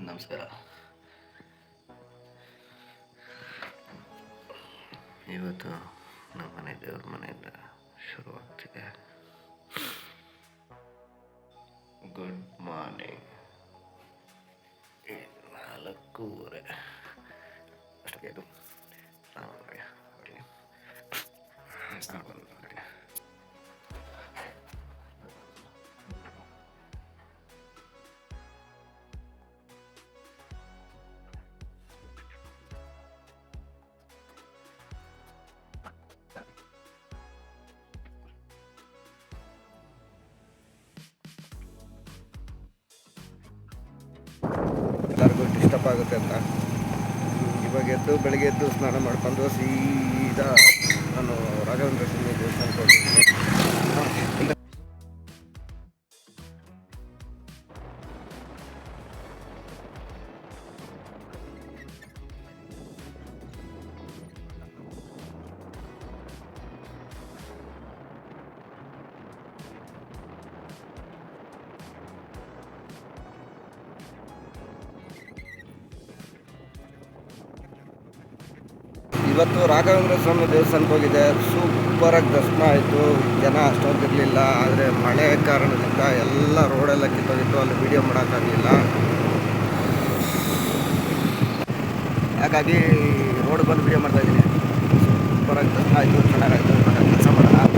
ನಮಸ್ಕಾರ ಇವತ್ತು ನಮ್ಮ ಮನೆ ದೇವ್ರ ಮನೆಯಿಂದ ಶುರುವಾಗ್ತಿದೆ ಗುಡ್ ಮಾರ್ನಿಂಗ್ ನಾಲ್ಕೂವರೆ ಅಷ್ಟಕ್ಕೆ ಆಗುತ್ತೆ ಅಂತ. ಇವಾಗ ಎದ್ದು ಬೆಳಗ್ಗೆ ಎದ್ದು ಸ್ನಾನ ಮಾಡ್ಕೊಂಡು ಸೀದಾ ನಾನು ರಾಘವೇಂದ್ರ ಸ್ವಾಮಿ ದೇವಸ್ಥಾನಕ್ಕೆ ಇವತ್ತು ರಾಘವೇಂದ್ರ ಸ್ವಾಮಿ ದೇವಸ್ಥಾನಕ್ಕೆ ಹೋಗಿದೆ ಸೂಪರಾಗಿ ದರ್ಶನ ಆಯಿತು. ಜನ ಅಷ್ಟೊಂದಿರಲಿಲ್ಲ. ಆದರೆ ಮಳೆ ಕಾರಣದಿಂದ ಎಲ್ಲ ರೋಡೆಲ್ಲ ಕಿತ್ತೋಗಿತ್ತು. ಅಲ್ಲಿ ವೀಡಿಯೋ ಮಾಡೋಕ್ಕಾಗಲಿಲ್ಲ. ಹಾಗಾಗಿ ರೋಡ್ ಬಂದು ವೀಡಿಯೋ ಮಾಡ್ತಾಯಿದ್ದೀನಿ ಸೂಪರಾಗಿ ದರ್ಶನ ಆಯಿತು. ಚೆನ್ನಾಗಾಯಿತು ಕೆಲಸ ಮಾಡೋಣ.